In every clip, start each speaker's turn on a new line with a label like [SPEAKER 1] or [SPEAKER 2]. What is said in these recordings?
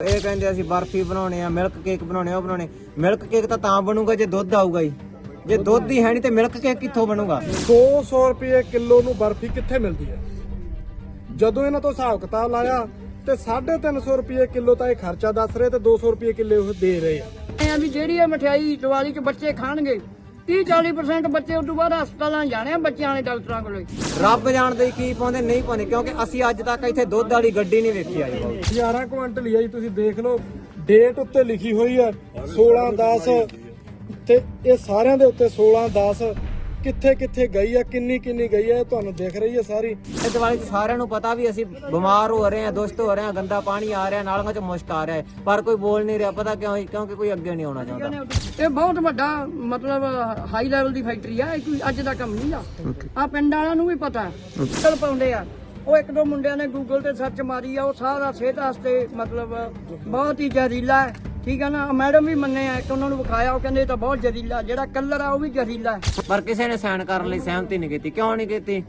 [SPEAKER 1] ਇਹ ਕਹਿੰਦੇ ਅਸੀਂ ਬਰਫੀ ਬਣਾਉਣੇ ਆ ਮਿਲਕ ਕੇਕ ਬਣਾਉਣੇ ਆ ਉਹ ਬਣਾਉਣੇ। ਮਿਲਕ ਕੇਕ ਤਾਂ ਤਾਂ ਬਣੂਗਾ ਜੇ ਦੁੱਧ ਆਊਗਾ ਜੀ। ਜੇ ਦੁੱਧ ਹੀ ਹੈ ਨਹੀਂ ਤੇ ਮਿਲਕ ਕੇਕ ਕਿੱਥੋਂ ਬਣੂਗਾ?
[SPEAKER 2] 200 ਰੁਪਏ ਕਿਲੋ ਨੂੰ ਬਰਫੀ ਕਿੱਥੇ ਮਿਲਦੀ ਹੈ? ਜਦੋਂ ਇਹਨਾਂ ਤੋਂ ਹਿਸਾਬ ਕਿਤਾਬ ਲਾਇਆ ਤੇ 350 ਰੁਪਏ ਕਿਲੋ ਤਾਂ ਇਹ ਖਰਚਾ ਦੱਸ ਰਹੇ ਤੇ 200 ਰੁਪਏ ਕਿਲੋ ਉਹ ਦੇ ਰਹੇ ਆ
[SPEAKER 3] ਵੀ ਜਿਹੜੀ ਇਹ ਮਠਿਆਈ ਦੀਵਾਲੀ 'ਚ ਬੱਚੇ ਖਾਣਗੇ 30 40% ਬੱਚੇ ਉਦੋਂ ਬਾਅਦ ਹਸਪਤਾਲਾਂ 'ਚ ਜਾਣੇ ਆ ਬੱਚਿਆਂ ਵਾਲੇ ਡਾਕਟਰਾਂ ਕੋਲੇ।
[SPEAKER 1] ਰੱਬ ਜਾਣਦੇ ਕੀ ਪਾਉਂਦੇ ਨਹੀਂ ਪਾਉਂਦੇ ਕਿਉਂਕਿ ਅਸੀਂ ਅੱਜ ਤੱਕ ਇੱਥੇ ਦੁੱਧ ਵਾਲੀ ਗੱਡੀ ਨਹੀਂ ਵੇਖੀ ਆਈ
[SPEAKER 2] 11 ਕੁਇੰਟਲ ਹੀ ਆ ਜੀ ਤੁਸੀਂ ਦੇਖ ਲਓ। ਡੇਟ ਉੱਤੇ ਲਿਖੀ ਹੋਈ ਹੈ 16 10 ਤੇ ਇਹ ਸਾਰਿਆਂ ਦੇ ਉੱਤੇ 16 10 ਕਿੱਥੇ ਕਿੱਥੇ ਗਈ ਹੈ ਕਿੰਨੀ ਕਿੰਨੀ ਗਈ ਹੈ ਇਹ ਤੁਹਾਨੂੰ ਦਿਖ ਰਹੀ ਹੈ ਸਾਰੀ।
[SPEAKER 1] ਇਹ ਦੀਵਾਲੀ 'ਚ ਸਾਰਿਆਂ ਨੂੰ ਪਤਾ ਵੀ ਅਸੀਂ ਬਿਮਾਰ ਹੋ ਰਹੇ ਹਾਂ ਦੁਸ਼ਟ ਹੋ ਰਹੇ ਹਾਂ ਗੰਦਾ ਪਾਣੀ ਆ ਰਿਹਾ ਨਾਲੀਆਂ 'ਚ ਮੁਸ਼ਕ ਆ ਰਿਹਾ ਹੈ। ਪਰ ਕੋਈ ਬੋਲ ਨਹੀਂ ਰਿਹਾ ਪਤਾ ਕਿਉਂ ਕਿਉਂਕਿ ਕੋਈ ਅੱਗੇ ਨਹੀਂ ਆਉਣਾ ਚਾਹੁੰਦਾ।
[SPEAKER 3] ਇਹ ਬਹੁਤ ਵੱਡਾ ਮਤਲਬ ਹਾਈ ਲੈਵਲ ਦੀ ਫੈਕਟਰੀ ਆ ਇਹ ਕੋਈ ਅੱਜ ਦਾ ਕੰਮ ਨਹੀਂ ਆ। ਆ ਪਿੰਡ ਵਾਲਿਆਂ ਨੂੰ ਵੀ ਪਤਾ ਹੈ। ਚੱਲ ਪਾਉਂਦੇ ਆ। ਉਹ ਇੱਕ ਦੋ ਮੁੰਡਿਆਂ ਨੇ ਗੂਗਲ ਤੇ ਸਰਚ ਮਾਰੀ ਆ ਉਹ ਸਾਰਾ ਸਿਹਤ ਵਾਸਤੇ ਮਤਲਬ ਬਹੁਤ ਹੀ ਜ਼ਹਿਰੀਲਾ ਹੈ। ਠੀਕ ਹੈ ਨਾ? ਮੈਡਮ ਵੀ ਮੰਨੇ ਆ ਕਿ ਉਹਨਾਂ ਨੂੰ ਵਿਖਾਇਆ ਉਹ ਕਹਿੰਦੇ ਇਹ ਤਾਂ ਬਹੁਤ ਜ਼ਹਿਰੀਲਾ ਜਿਹੜਾ ਕਲਰ ਆ ਉਹ ਵੀ ਜ਼ਹਿਰੀਲਾ ਹੈ।
[SPEAKER 1] ਪਰ ਕਿਸੇ ਨੇ ਸਾਈਨ ਕਰਨ ਲਈ ਸਹਿਮਤੀ ਨਹੀਂ ਕੀਤੀ। ਕਿਉਂ ਨਹੀਂ ਕੀਤੀ?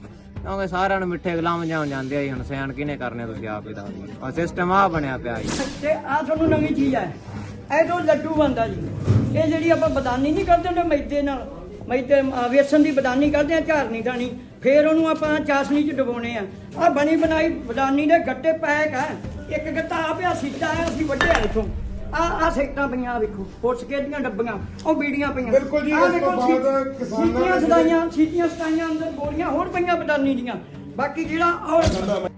[SPEAKER 1] ਕਿਉਂਕਿ ਸਾਰਿਆਂ ਨੂੰ ਮਿੱਠੇ ਗੁਲਾਮ ਜਾਣ ਜਾਂਦੇ ਆ ਜੀ, ਹੁਣ ਸਾਈਨ ਕਿਹਨੇ ਕਰਨੇ ਤੁਸੀਂ ਆਪ ਹੀ ਦੱਸ ਦਿਓ। ਆ ਸਿਸਟਮ ਆ ਬਣਿਆ ਪਿਆ ਜੀ।
[SPEAKER 3] ਤੇ ਆ ਤੁਹਾਨੂੰ ਨਵੀਂ ਚੀਜ਼ ਹੈ ਇਹ ਤੋਂ ਲੱਡੂ ਬਣਦਾ ਜੀ ਇਹ ਜਿਹੜੀ ਆਪਾਂ ਬਦਾਨੀ ਨਹੀਂ ਕਰਦੇ ਹੁੰਦੇ ਮੈਦੇ ਨਾਲ ਮੈਦੇ ਅਹ ਵੇਸਣ ਦੀ ਬਦਾਨੀ ਕਰਦੇ ਆ ਝਾਰਨੀ ਦਾਣੀ ਫੇਰ ਉਹਨੂੰ ਆਪਾਂ ਚਾਸ਼ਨੀ 'ਚ ਡਬੋਣੇ ਆ। ਆ ਬਣੀ ਬਣਾਈ ਬਦਾਨੀ ਦੇ ਗੱਟੇ ਪੈਕ ਆ। ਇੱਕ ਗੱਟਾ ਆ ਪਿਆ ਸਿੱਧਾ ਆ ਅਸੀਂ ਵੱਢਿਆ ਇਥੋਂ। ਆ ਆ ਸੇਕਾਂ ਪਈਆਂ ਆਹ ਵੇਖੋ ਪੁੱਛਕੇ ਦੀਆਂ ਡੱਬੀਆਂ ਉਹ ਬੀੜੀਆਂ ਪਈਆਂ।
[SPEAKER 2] ਬਿਲਕੁਲ ਜੀ,
[SPEAKER 3] ਆਹ
[SPEAKER 2] ਇਸ ਤੋਂ
[SPEAKER 3] ਦੇਖੋ,
[SPEAKER 2] ਬਾਅਦ
[SPEAKER 3] ਸੀ-
[SPEAKER 2] ਕਿਸਾਨਾਂ
[SPEAKER 3] ਸੀਟੀਆਂ
[SPEAKER 2] ਨੇ
[SPEAKER 3] ਸਦਾਈਆਂ ਸੀਟੀਆਂ ਸਦਾਈਆਂ ਅੰਦਰ ਗੋਲੀਆਂ ਹੋਰ ਪਈਆਂ ਬਦਾਨੀ ਦੀਆਂ। ਬਾਕੀ ਜਿਹੜਾ ਉਹ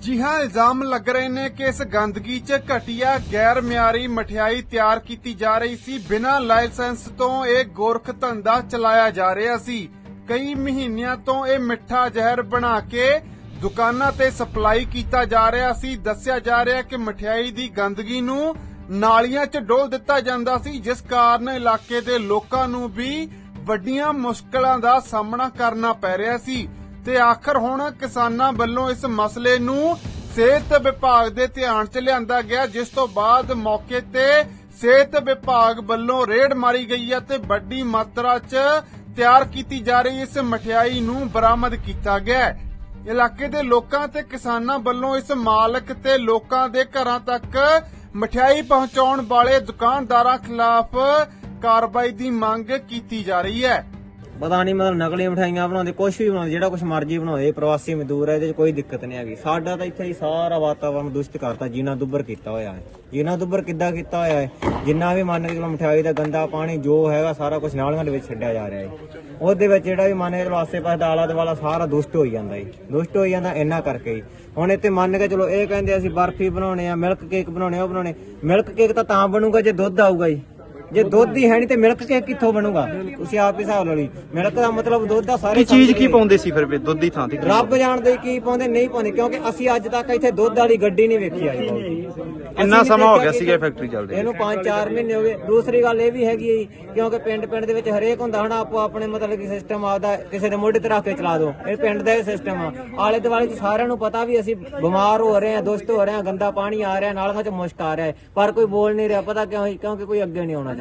[SPEAKER 4] ਜੀ ਹਾਂ ਇਲਜ਼ਾਮ ਲੱਗ ਰਹੇ ਨੇ ਕਿ ਇਸ ਗੰਦਗੀ 'ਚ ਘਟੀਆ ਗੈਰ ਮਿਆਰੀ ਮਠਿਆਈ ਤਿਆਰ ਕੀਤੀ ਜਾ ਰਹੀ ਸੀ। ਬਿਨਾਂ ਲਾਇਸੈਂਸ ਤੋਂ ਇਹ ਗੋਰਖ ਧੰਦਾ ਚਲਾਇਆ ਜਾ ਰਿਹਾ ਸੀ। ਕਈ ਮਹੀਨਿਆਂ ਤੋਂ ਇਹ ਮਿੱਠਾ ਜ਼ਹਿਰ ਬਣਾ ਕੇ ਦੁਕਾਨਾਂ ਤੇ ਸਪਲਾਈ ਕੀਤਾ ਜਾ ਰਿਹਾ ਸੀ। ਦੱਸਿਆ ਜਾ ਰਿਹਾ ਕਿ ਮਠਿਆਈ ਦੀ ਗੰਦਗੀ ਨੂੰ ਨਾਲੀਆਂ 'ਚ ਡੋਲ ਦਿੱਤਾ ਜਾਂਦਾ ਸੀ, ਜਿਸ ਕਾਰਨ ਇਲਾਕੇ ਦੇ ਲੋਕਾਂ ਨੂੰ ਵੀ ਵੱਡੀਆਂ ਮੁਸ਼ਕਲਾਂ ਦਾ ਸਾਹਮਣਾ ਕਰਨਾ ਪੈ ਰਿਹਾ ਸੀ। ਤੇ ਆਖਰ ਹੁਣ ਕਿਸਾਨਾਂ ਵੱਲੋਂ ਇਸ ਮਸਲੇ ਨੂੰ ਸਿਹਤ ਵਿਭਾਗ ਦੇ ਧਿਆਨ 'ਚ ਲਿਆਂਦਾ ਗਿਆ, ਜਿਸ ਤੋਂ ਬਾਅਦ ਮੌਕੇ ਤੇ ਸਿਹਤ ਵਿਭਾਗ ਵੱਲੋਂ ਰੇਡ ਮਾਰੀ ਗਈ ਹੈ ਤੇ ਵੱਡੀ ਮਾਤਰਾ 'ਚ ਤਿਆਰ ਕੀਤੀ ਜਾ ਰਹੀ, ਇਸ ਮਠਿਆਈ ਨੂੰ ਬਰਾਮਦ ਕੀਤਾ ਗਿਆ ਹੈ। ਇਲਾਕੇ ਦੇ ਲੋਕਾਂ ਤੇ ਕਿਸਾਨਾਂ ਵੱਲੋਂ ਇਸ ਮਾਲਕ ਤੇ ਲੋਕਾਂ ਦੇ ਘਰਾਂ ਤੱਕ ਮਠਿਆਈ ਪਹੁੰਚਾਉਣ ਵਾਲੇ ਦੁਕਾਨਦਾਰਾਂ ਖਿਲਾਫ ਕਾਰਵਾਈ ਦੀ ਮੰਗ ਕੀਤੀ ਜਾ ਰਹੀ ਹੈ।
[SPEAKER 1] ਪਤਾ ਨਹੀਂ ਮਤਲਬ ਨਕਲੀ ਮਠਾਈਆਂ ਬਣਾਉਂਦੇ ਕੁਝ ਵੀ ਬਣਾਉਂਦੇ, ਜਿਹੜਾ ਕੁਝ ਮਰਜ਼ੀ ਬਣਾਉਂਦੇ ਪ੍ਰਵਾਸੀ ਮਜ਼ਦੂਰ ਹੈ ਇਹਦੇ 'ਚ ਕੋਈ ਦਿੱਕਤ ਨਹੀਂ ਹੈਗੀ। ਸਾਡਾ ਤਾਂ ਇੱਥੇ ਹੀ ਸਾਰਾ ਵਾਤਾਵਰਨ ਦੁਸ਼ਟ ਕਰਤਾ ਜੀਨਾ ਦੁੱਬਰ ਕੀਤਾ ਹੋਇਆ ਹੈ। ਜੀਨਾ ਦੁੱਬਰ ਕਿੱਦਾਂ ਕੀਤਾ ਹੋਇਆ ਹੈ? ਜਿੰਨਾ ਵੀ ਮੰਨ ਕੇ ਚਲੋ ਮਠਿਆਈ ਦਾ ਗੰਦਾ ਪਾਣੀ ਜੋ ਹੈਗਾ, ਸਾਰਾ ਕੁਝ ਨਾਲੀਆਂ ਦੇ ਵਿੱਚ ਛੱਡਿਆ ਜਾ ਰਿਹਾ ਹੈ। ਉਹਦੇ ਵਿੱਚ ਜਿਹੜਾ ਵੀ ਮੰਨ ਕੇ ਚਲੋ ਆਸੇ-ਪਾਸੇ ਦਾ ਆਲਾ ਦੁਆਲਾ ਸਾਰਾ ਦੁਸ਼ਟ ਹੋਈ ਜਾਂਦਾ ਹੈ। ਦੁਸ਼ਟ ਹੋਈ ਜਾਂਦਾ ਇੰਨਾ ਕਰਕੇ। ਹੀ ਹੁਣ ਇੱਥੇ ਮੰਨ ਕੇ ਚਲੋ ਇਹ ਕਹਿੰਦੇ ਅਸੀਂ ਬਰਫੀ ਬਣਾਉਣੇ ਆ ਮਿਲਕ ਕੇਕ ਬਣਾਉਣੇ, ਉਹ ਬਣਾਉਣੇ। ਮਿਲਕ ਕੇਕ ਤਾਂ ਤਾਂ ਬਣੂਗਾ ਜੇ ਦੁੱਧ ਆਊਗਾ ਜੀ। ਜੇ ਦੁੱਧ ਹੀ ਹੈ ਨਹੀਂ ਤੇ ਮਿਲਕ ਕੇਕ ਕਿੱਥੋਂ ਬਣੂਗਾ? ਤੁਸੀਂ ਆਪ ਹੀ ਹਿਸਾਬ ਲਾ ਲਈ ਮਿਲਕ ਦਾ ਮਤਲਬ ਦੁੱਧ ਦਾ ਸਾਰੇ
[SPEAKER 5] ਕੀ ਚੀਜ਼ ਕੀ। ਪਾਉਂਦੇ ਸੀ ਫਿਰ ਵੀ ਦੁੱਧ ਦੀ ਥਾਂ ਤੇ? ਕੀ
[SPEAKER 1] ਰੱਬ ਜਾਣਦੇ ਕੀ ਪਾਉਂਦੇ ਨਹੀਂ ਪਾਉਂਦੇ ਕਿਉਂਕਿ ਅਸੀਂ ਅੱਜ ਤੱਕ ਇੱਥੇ ਦੁੱਧ ਵਾਲੀ ਗੱਡੀ ਨਹੀਂ ਵੇਖੀ ਆਈ।
[SPEAKER 5] ਕਿੰਨਾ ਸਮਾਂ ਹੋ ਗਿਆ ਸੀਗਾ ਫੈਕਟਰੀ ਚੱਲਦੀ
[SPEAKER 1] ਇਹਨੂੰ 5-4 ਮਹੀਨੇ ਹੋ ਗਏ। ਦੂਸਰੀ ਗੱਲ ਇਹ ਵੀ ਹੈਗੀ ਹੈ ਕਿਉਂਕਿ ਪਿੰਡ ਪਿੰਡ ਦੇ ਵਿੱਚ ਹਰੇਕ ਹੁੰਦਾ ਹਨਾ ਆਪੋ ਆਪਣੇ ਮਤਲਬ ਕਿ ਸਿਸਟਮ ਆਪਦਾ ਕਿਸੇ ਦੇ ਮੋਢੇ ਤੇ ਰੱਖ ਕੇ ਚਲਾ ਦੋ। ਇਹ ਪਿੰਡ ਦਾ ਇਹ ਸਿਸਟਮ ਆ। ਆਲੇ ਦੁਆਲੇ ਚ ਸਾਰਿਆਂ ਨੂੰ ਪਤਾ ਵੀ ਅਸੀਂ ਬਿਮਾਰ ਹੋ ਰਹੇ ਹਾਂ ਦੁਸ਼ਟ ਹੋ ਰਹੇ ਹਾਂ ਗੰਦਾ ਪਾਣੀ ਆ ਰਿਹਾ ਨਾਲੀਆਂ ਚ ਮੁਸ਼ਕ ਆ ਰਿਹਾ ਪਰ ਕੋਈ ਬੋਲ ਨਹੀਂ ਰਿਹਾ ਪਤਾ ਕਿਉਂ ਕਿਉਂਕਿ ਕੋਈ ਅੱਗੇ ਨਹੀਂ ਆਉਣਾ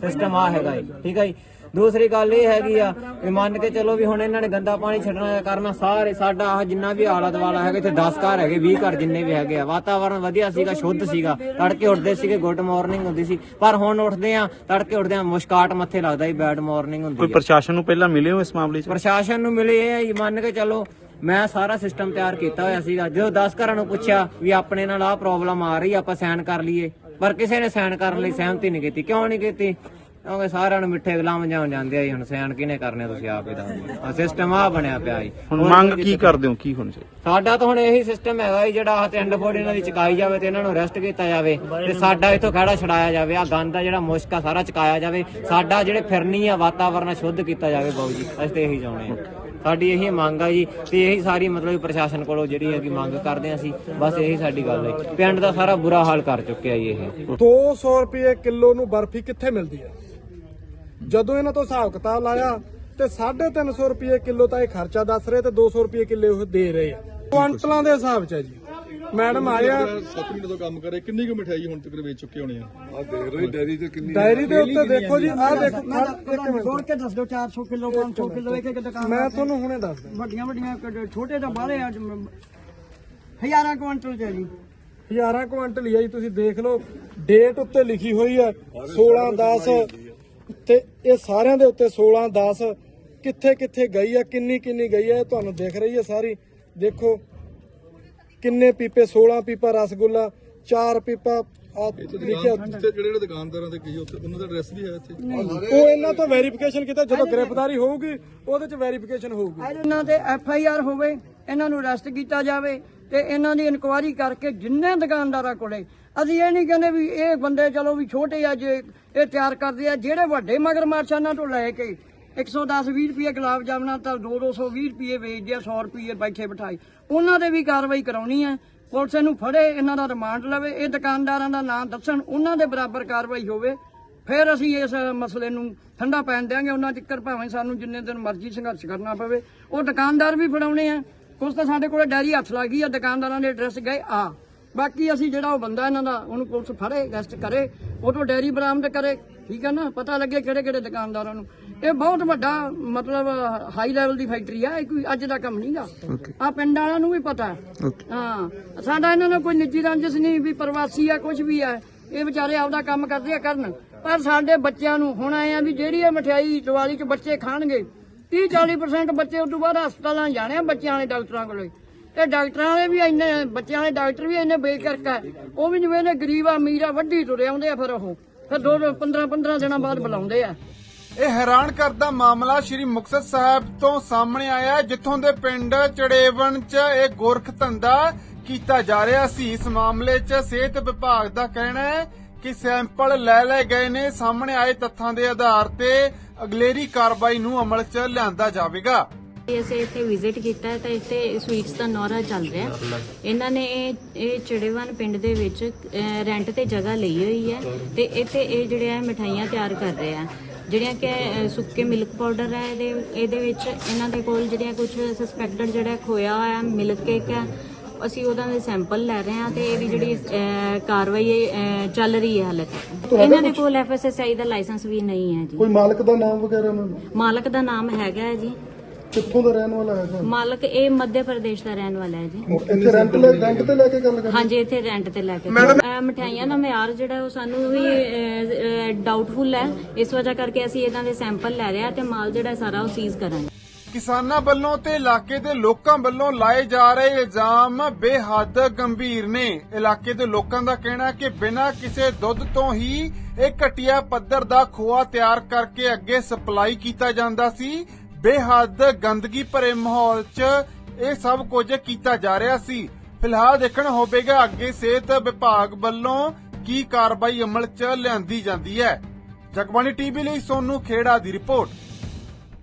[SPEAKER 1] ਸਿਸਟਮ ਆ ਹੈਗਾ ਜੀ ਠੀਕ ਹੈ ਜੀ। ਦੂਸਰੀ ਗੱਲ ਇਹ ਹੈਗੀ ਆ ਵੀ ਮੰਨ ਕੇ ਚੱਲੋ ਵੀ ਹੁਣ ਇਹਨਾਂ ਨੇ ਗੰਦਾ ਪਾਣੀ ਛੱਡਣਾ ਕਰਨਾ ਸਾਰੇ ਸਾਡਾ ਆਹ ਜਿੰਨਾ ਵੀ ਆਲਾ ਦੁਆਲਾ ਹੈਗਾ ਇੱਥੇ 10 ਘਰ ਹੈਗੇ 20 ਘਰ ਜਿੰਨੇ ਵੀ ਹੈਗੇ ਆ। ਵਾਤਾਵਰਨ ਵਧੀਆ ਸੀਗਾ ਸ਼ੁੱਧ ਸੀਗਾ। ਤੜਕੇ ਉੱਠਦੇ ਸੀਗੇ ਗੁੱਡ ਮਾਰਨਿੰਗ ਹੁੰਦੀ ਸੀ। ਪਰ ਹੁਣ ਉੱਠਦੇ ਆ ਤੜਕੇ ਉੱਠਦੇ ਆ ਮੁਸ਼ਕਾਟ ਮੱਥੇ ਲੱਗਦਾ ਹੀ ਬੈਡ ਮਾਰਨਿੰਗ
[SPEAKER 5] ਕੋਈ
[SPEAKER 1] ਹੁੰਦੀ ਹੈ
[SPEAKER 5] ਪ੍ਰਸ਼ਾਸਨ ਨੂੰ ਪਹਿਲਾਂ ਮਿਲੇ ਹੋ ਇਸ ਮਾਮਲੇ 'ਚ?
[SPEAKER 1] ਪ੍ਰਸ਼ਾਸਨ ਨੂੰ ਮਿਲੇ ਇਹ ਆ ਜੀ, ਮੰਨ ਕੇ ਚੱਲੋ ਮੈਂ ਸਾਰਾ ਸਿਸਟਮ ਤਿਆਰ ਕੀਤਾ ਹੋਇਆ ਸੀਗਾ। ਜਦੋਂ 10 ਘਰਾਂ ਨੂੰ ਪੁੱਛਿਆ ਵੀ ਆਪਣੇ ਨਾਲ ਆਹ ਪ੍ਰੋਬਲਮ ਆ ਰਹੀ ਆ, ਆਪਾਂ ਸਾਈਨ ਕਰ ਲਈਏ। ਪਰ ਕਿਸੇ ਨੇ ਸਾਈਨ ਕਰਨ ਲਈ ਸਹਿਮਤੀ ਨਹੀਂ ਕੀਤੀ। ਕਿਉਂ ਨਹੀਂ ਕੀਤੀ? ਕਿਉਂਕਿ ਸਾਰਿਆਂ ਨੂੰ ਮਿੱਠੇ ਗੁਲਾਮ ਜਾਣ ਜਾਂਦੇ ਆ ਜੀ। ਹੁਣ ਸਾਈਨ ਕਿਹਨੇ ਕਰਨੇ ਤੁਸੀਂ ਆਪ ਹੀ ਦੱਸ ਆ ਸਿਸਟਮ ਆ ਬਣਿਆ ਪਿਆ ਜੀ।
[SPEAKER 5] ਹੁਣ ਮੰਗ ਕੀ ਕਰਦੇ ਹੋ? ਕੀ ਹੋਣਾ ਚਾਹੀਦਾ?
[SPEAKER 1] ਸਾਡਾ ਤਾਂ ਹੁਣ ਇਹੀ ਸਿਸਟਮ ਹੈਗਾ ਜੀ ਜਿਹੜਾ ਆਹ ਟੈਂਡ ਫੋੜ ਇਹਨਾਂ ਦੀ ਚਕਾਈ ਜਾਵੇ ਤੇ ਇਹਨਾਂ ਨੂੰ ਅਰੈਸਟ ਕੀਤਾ ਜਾਵੇ ਤੇ ਸਾਡਾ ਇਥੋਂ ਖੜਾ ਛਡਾਇਆ ਜਾਵੇ। ਆ ਗੰਦ ਆ ਜਿਹੜਾ ਮੁਸ਼ਕ ਆ ਸਾਰਾ ਚਕਾਇਆ ਜਾਵੇ। ਸਾਡਾ ਜਿਹੜੇ ਫਿਰਨੀ ਆ ਵਾਤਾਵਰਨ ਸ਼ੁੱਧ ਕੀਤਾ ਜਾਵੇ ਬਾਊ ਜੀ। ਅਸੀਂ ਤੇ ਇਹੀ ਚਾਹੁੰਦੇ ਆ। ਸਾਡੀ ਇਹੀ ਮੰਗ ਆ ਜੀ ਤੇ ਇਹੀ ਸਾਰੀ ਮਤਲਬ ਪ੍ਰਸ਼ਾਸਨ ਕੋਲੋਂ ਜਿਹੜੀ ਹੈਗੀ ਮੰਗ ਕਰਦੇ ਆ ਅਸੀਂ, ਬਸ ਇਹੀ ਸਾਡੀ ਗੱਲ ਹੈ। ਪਿੰਡ ਦਾ ਸਾਰਾ ਬੁਰਾ ਹਾਲ ਕਰ ਚੁੱਕਿਆ ਜੀ ਇਹ।
[SPEAKER 2] 200 ਰੁਪਏ ਕਿਲੋ ਨੂੰ ਬਰਫੀ ਕਿੱਥੇ ਮਿਲਦੀ ਹੈ? ਜਦੋਂ ਇਹਨਾਂ ਤੋਂ ਹਿਸਾਬ ਕਿਤਾਬ ਲਾਇਆ ਤੇ 350 ਰੁਪਏ ਕਿਲੋ ਤਾਂ ਇਹ ਖਰਚਾ ਦੱਸ ਰਹੇ ਤੇ 200 ਰੁਪਏ ਕਿਲੋ ਉਹ ਦੇ ਰਹੇ ਆ। ਕੁਆਂਟਲਾਂ ਦੇ ਹਿਸਾਬ ਚ ਹੈ ਜੀ। ਮੈਡਮ ਆਇਆ।
[SPEAKER 6] 7 ਮਹੀਨੇ ਤੋਂ ਕੰਮ ਕਰੇ। ਕਿੰਨੀ ਕੁ ਮਠਿਆਈ ਹੁਣ ਤੱਕ ਵੇਚ ਚੁੱਕੇ ਹੋਣੇ ਆ?
[SPEAKER 7] ਆ ਦੇਖ ਰਹੇ ਡੈਰੀ ਤੇ ਕਿੰਨੀ
[SPEAKER 2] ਡਾਇਰੀ ਦੇ ਉੱਤੇ ਦੇਖੋ ਜੀ ਆਹ ਦੇਖੋ ਖੜ- ਇੱਕ ਮਿੰਟ।
[SPEAKER 3] ਜੋੜ ਕੇ ਦੱਸ ਦਿਓ 400 ਕਿਲੋ 500 ਕਿਲੋ ਇੱਕ ਇੱਕ ਦੁਕਾਨ
[SPEAKER 2] ਮੈਂ ਤੁਹਾਨੂੰ ਹੁਣੇ ਦੱਸਦਾ
[SPEAKER 3] ਵੱਡੀਆਂ ਵੱਡੀਆਂ ਕ- ਛੋਟੇ ਤਾਂ ਬਾਹਲੇ ਆ ਜ- ਹਜ਼ਾਰਾਂ ਕੁਇੰਟਲ ਚ ਆ ਜੀ।
[SPEAKER 2] ਹਜ਼ਾਰਾਂ ਕੁਆਂਟਲ ਹੀ ਆ ਜੀ ਤੁਸੀਂ ਦੇਖ ਲਓ ਡੇਟ ਉੱਤੇ ਲਿਖੀ ਹੋਈ ਹੈ 16 10 ਤੇ ਇਹ ਸਾਰਿਆਂ ਦੇ ਉੱਤੇ 16 10 ਕਿੱਥੇ ਕਿੱਥੇ ਗਈ ਹੈ ਕਿੰਨੀ ਕਿੰਨੀ ਗਈ ਹੈ ਇਹ ਤੁਹਾਨੂੰ ਦਿਖ ਰਹੀ ਹੈ ਸਾਰੀ। ਦੇਖੋ ਕਿੰਨੇ ਪੀਪੇ 16 ਪੀਪਾ ਰਸਗੁੱਲਾ 4 ਪੀਪਾ ਆ ਲਿਖਿਆ
[SPEAKER 6] ਜਿਹੜੇ ਜਿਹੜੇ ਦੁਕਾਨਦਾਰਾਂ ਦੇ ਕਹੀ ਉੱਥੇ ਉਹਨਾਂ ਦਾ ਐਡਰੈਸ ਵੀ ਹੈ ਇੱਥੇ।
[SPEAKER 2] ਉਹ ਇਹਨਾਂ ਤੋਂ ਵੈਰੀਫਿਕੇਸ਼ਨ ਕੀਤਾ ਜਦੋਂ ਗ੍ਰਿਫਤਾਰੀ ਹੋਊਗੀ ਉਹਦੇ ਚ ਵੈਰੀਫਿਕੇਸ਼ਨ ਹੋਊਗੀ।
[SPEAKER 3] ਇਹਨਾਂ ਤੇ ਐਫ ਆਈ ਆਰ ਹੋਵੇ ਇਹਨਾਂ ਨੂੰ ਅਰੈਸਟ ਕੀਤਾ ਜਾਵੇ ਤੇ ਇਹਨਾਂ ਦੀ ਇਨਕੁਆਇਰੀ ਕਰਕੇ ਜਿੰਨੇ ਦੁਕਾਨਦਾਰਾਂ ਕੋਲੇ ਅਸੀਂ ਇਹ ਨਹੀਂ ਕਹਿੰਦੇ ਵੀ ਇਹ ਬੰਦੇ ਚਲੋ ਵੀ ਛੋਟੇ ਆ ਜੇ ਇਹ ਤਿਆਰ ਕਰਦੇ ਆ ਜਿਹੜੇ ਵੱਡੇ ਮਗਰਮੱਛ ਇਹਨਾਂ ਤੋਂ ਲੈ ਕੇ 110 20 ਰੁਪਏ ਗੁਲਾਬ ਜਾਮਣਾ, ਤਾਂ 2 220 ਰੁਪਏ ਵੇਚਦੇ ਆ 100 ਰੁਪਏ ਬੈਠੇ ਬਿਠਾਈ ਉਹਨਾਂ ਦੇ ਵੀ ਕਾਰਵਾਈ ਕਰਾਉਣੀ ਹੈ। ਪੁਲਿਸ ਨੂੰ ਫੜੇ, ਇਹਨਾਂ ਦਾ ਰਿਮਾਂਡ ਲਵੇ, ਇਹ ਦੁਕਾਨਦਾਰਾਂ ਦਾ ਨਾਂ ਦੱਸਣ, ਉਹਨਾਂ ਦੇ ਬਰਾਬਰ ਕਾਰਵਾਈ ਹੋਵੇ। ਫਿਰ ਅਸੀਂ ਇਸ ਮਸਲੇ ਨੂੰ ਠੰਡਾ ਪੈਣ ਦਿਆਂਗੇ। ਉਹਨਾਂ ਚਿੱਕਰ ਭਾਵੇਂ ਸਾਨੂੰ ਜਿੰਨੇ ਦਿਨ ਮਰਜ਼ੀ ਸੰਘਰਸ਼ ਕਰਨਾ ਪਵੇ। ਉਹ ਦੁਕਾਨਦਾਰ ਵੀ ਫੜਾਉਣੇ ਆ। ਕੁਝ ਤਾਂ ਸਾਡੇ ਕੋਲੇ ਡੈਰੀ ਹੱਥ ਲੱਗ ਗਈ ਆ, ਦੁਕਾਨਦਾਰਾਂ ਦੇ ਐਡਰੈਸ ਗਏ ਆ। ਬਾਕੀ ਅਸੀਂ ਜਿਹੜਾ ਉਹ ਬੰਦਾ ਇਹਨਾਂ ਦਾ ਉਹਨੂੰ ਪੁਲਿਸ ਫੜੇ ਅਰੈਸਟ ਕਰੇ ਉਹ ਤੋਂ ਡੈਰੀ ਬਰਾਮਦ ਕਰੇ ਠੀਕ ਹੈ ਨਾ? ਪਤਾ ਲੱਗੇ ਕਿਹੜੇ ਕਿਹੜੇ ਦੁਕਾਨਦਾਰਾਂ ਨੂੰ। ਇਹ ਬਹੁਤ ਵੱਡਾ ਮਤਲਬ ਹਾਈ ਲੈਵਲ ਦੀ ਫੈਕਟਰੀ ਆ ਇਹ ਕੋਈ ਅੱਜ ਦਾ ਕੰਮ ਨਹੀਂਗਾ ਆ ਪਿੰਡ ਵਾਲਿਆਂ ਨੂੰ ਵੀ ਪਤਾ। ਹੈ। ਸਾਡਾ ਇਹਨਾਂ ਨਾਲ ਕੋਈ ਨਿੱਜੀ ਰੰਜਿਸ਼ ਨਹੀਂ ਵੀ ਪ੍ਰਵਾਸੀ ਆ ਕੁਝ ਵੀ ਆ। ਇਹ ਵਿਚਾਰੇ ਆਪਦਾ ਕੰਮ ਕਰਦੇ ਆ ਕਰਨ। ਪਰ ਸਾਡੇ ਬੱਚਿਆਂ ਨੂੰ ਹੁਣ ਆਏ ਆ ਵੀ ਜਿਹੜੀ ਇਹ ਮਠਿਆਈ ਦੀਵਾਲੀ 'ਚ ਬੱਚੇ ਖਾਣਗੇ 30 40% ਬੱਚੇ ਉਸ ਤੋਂ ਬਾਅਦ ਹਸਪਤਾਲਾਂ ਜਾਣੇ ਆ ਬੱਚਿਆਂ ਵਾਲੇ ਡਾਕਟਰਾਂ ਕੋਲੇ। ਤੇ ਡਾਕਟਰਾਂ ਵਾਲੇ ਵੀ ਇੰਨੇ ਬੱਚਿਆਂ ਵਾਲੇ ਡਾਕਟਰ ਵੀ ਇੰਨੇ ਬੇਕਰਕ ਉਹ ਵੀ ਜਿਵੇਂ ਨੇ ਗਰੀਬ ਅਮੀਰ ਆ ਵੱਡੀ ਤੁਰੇ ਆਉਂਦੇ ਆ ਫਿਰ ਉਹ। ਫਿਰ ਦੋ 15 15 ਦਿਨਾਂ ਬਾਅਦ ਬੁਲਾਉਂਦੇ ਆ।
[SPEAKER 4] ਇਹ ਹੈਰਾਨ ਕਰਦਾ ਮਾਮਲਾ ਸ਼੍ਰੀ ਮੁਕਤਸਰ ਸਾਹਿਬ ਤੋਂ ਸਾਹਮਣੇ ਆਇਆ ਹੈ, ਜਿੱਥੋਂ ਦੇ ਪਿੰਡ ਚੜੇਵਨ 'ਚ ਇਹ ਗੋਰਖ ਧੰਦਾ ਕੀਤਾ ਜਾ ਰਿਹਾ ਸੀ। ਇਸ ਮਾਮਲੇ 'ਚ ਸਿਹਤ ਵਿਭਾਗ ਦਾ ਕਹਿਣਾ ਹੈ ਕਿ ਸੈਂਪਲ ਲੈ ਲਏ ਗਏ ਨੇ। ਸਾਹਮਣੇ ਆਏ ਤੱਥਾਂ ਦੇ ਆਧਾਰ ਤੇ ਅਗਲੇਰੀ ਕਾਰਵਾਈ ਨੂੰ ਅਮਲ 'ਚ ਲਿਆਂਦਾ ਜਾਵੇਗਾ।
[SPEAKER 7] ਅਸੀਂ ਇੱਥੇ ਵਿਜ਼ਿਟ ਕੀਤਾ ਹੈ ਤਾਂ ਇੱਥੇ ਸਵੀਟਸ ਦਾ ਨੌਰਾ ਚੱਲ ਰਿਹਾ ਇਹਨਾਂ ਨੇ ਇਹ ਇਹ ਚੜੇਵਨ ਪਿੰਡ ਦੇ ਵਿੱਚ ਅਹ, ਰੈਂਟ ਤੇ ਜਗ੍ਹਾ ਲਈ ਹੋਈ ਹੈ ਤੇ ਇੱਥੇ ਇਹ ਜਿਹੜੇ ਆ ਮਠਾਈਆਂ ਤਿਆਰ ਕਰ ਰਹੇ ਆ। ਜਿਹੜੀਆਂ ਕਿ ਅਹ, ਸੁੱਕੇ ਮਿਲਕ ਪਾਊਡਰ ਹੈ ਇਹਦੇ ਇਹਦੇ ਵਿੱਚ ਇਹਨਾਂ ਦੇ ਕੋਲ ਜਿਹੜੀਆਂ ਕੁਝ ਸਸਪੈਕਟਡ ਜਿਹੜਾ ਖੋਇਆ ਹੋਇਆ ਮਿਲਕ ਕੇਕ ਹੈ ਅਸੀਂ ਉਹਦਾ ਦੇ ਸੈਂਪਲ ਲੈ ਰਹੇ ਹਾਂ ਤੇ ਇਹਦੀ ਜਿਹੜੀ ਅਹ, ਕਾਰਵਾਈ ਹੈ, ਅਹ, ਚੱਲ ਰਹੀ ਹੈ ਹਾਲੇ ਤੱਕ। ਇਹਨਾਂ ਦੇ ਕੋਲ ਐਫਐਸਐਸਆਈ ਦਾ ਲਾਇਸੈਂਸ ਵੀ ਨਹੀਂ ਹੈ ਜੀ।
[SPEAKER 2] ਕੋਈ ਮਾਲਕ ਦਾ ਨਾਮ ਵਗੈਰਾ ਉਹਨਾਂ ਨੂੰ?
[SPEAKER 7] ਮਾਲਕ ਦਾ ਨਾਮ ਹੈਗਾ ਹੈ ਜੀ।
[SPEAKER 2] ਕਿੱਥੋਂ ਦਾ ਰਹਿਣ ਵਾਲਾ ਹੈਗਾ?
[SPEAKER 7] ਮਾਲਕ ਇਹ ਮੱਧ ਪ੍ਰਦੇਸ਼ ਦਾ ਰਹਿਣ ਵਾਲਾ ਹੈ ਜੀ।
[SPEAKER 2] ਇੱਥੇ ਰੈਂਟ ਲੈ ਰੈਂਟ ਤੇ ਲੈ ਕੇ ਗੱਲ ਕਰ
[SPEAKER 7] ਹਾਂਜੀ ਇੱਥੇ ਰੈਂਟ ਤੇ ਲੈ ਕੇ ਅਹ ਮਠਿਆਈਆਂ ਦਾ ਮਿਆਰ ਜਿਹੜਾ ਉਹ ਸਾਨੂੰ ਵੀ ਡਾਊਟਫੁਲ ਹੈ। ਇਸ ਵਜ੍ਹਾ ਕਰਕੇ ਅਸੀਂ ਇਹਨਾਂ ਦੇ ਸੈਂਪਲ ਲੈ ਰਹੇ ਹਾਂ ਤੇ ਮਾਲ ਜਿਹੜਾ ਸਾਰਾ ਉਹ ਸੀਜ਼ ਕਰਾਂਗੇ।
[SPEAKER 4] ਕਿਸਾਨਾਂ ਵੱਲੋਂ ਤੇ ਇਲਾਕੇ ਦੇ ਲੋਕਾਂ ਵੱਲੋਂ ਲਾਏ ਜਾ ਰਹੇ ਇਲਜ਼ਾਮ ਬੇਹੱਦ ਗੰਭੀਰ ਨੇ। ਇਲਾਕੇ ਦੇ ਲੋਕਾਂ ਦਾ ਕਹਿਣਾ ਹੈ ਕਿ ਬਿਨਾਂ ਕਿਸੇ ਦੁੱਧ ਤੋਂ ਹੀ ਇਹ ਘਟੀਆ ਪੱਧਰ ਦਾ ਖੋਆ ਤਿਆਰ ਕਰਕੇ ਅੱਗੇ ਸਪਲਾਈ ਕੀਤਾ ਜਾਂਦਾ ਸੀ। ਬੇਹੱਦ ਗੰਦਗੀ ਭਰੇ ਮਾਹੌਲ 'ਚ ਇਹ ਸਭ ਕੁਝ ਕੀਤਾ ਜਾ ਰਿਹਾ ਸੀ। ਫਿਲਹਾਲ ਦੇਖਣ ਹੋਵੇਗਾ ਅੱਗੇ ਸਿਹਤ ਵਿਭਾਗ ਵੱਲੋਂ ਕੀ ਕਾਰਵਾਈ ਅਮਲ 'ਚ ਲਿਆਂਦੀ ਜਾਂਦੀ ਹੈ। ਜਗਬਾਣੀ ਟੀਵੀ ਲਈ ਸੋਨੂ ਖੇੜਾ ਦੀ ਰਿਪੋਰਟ।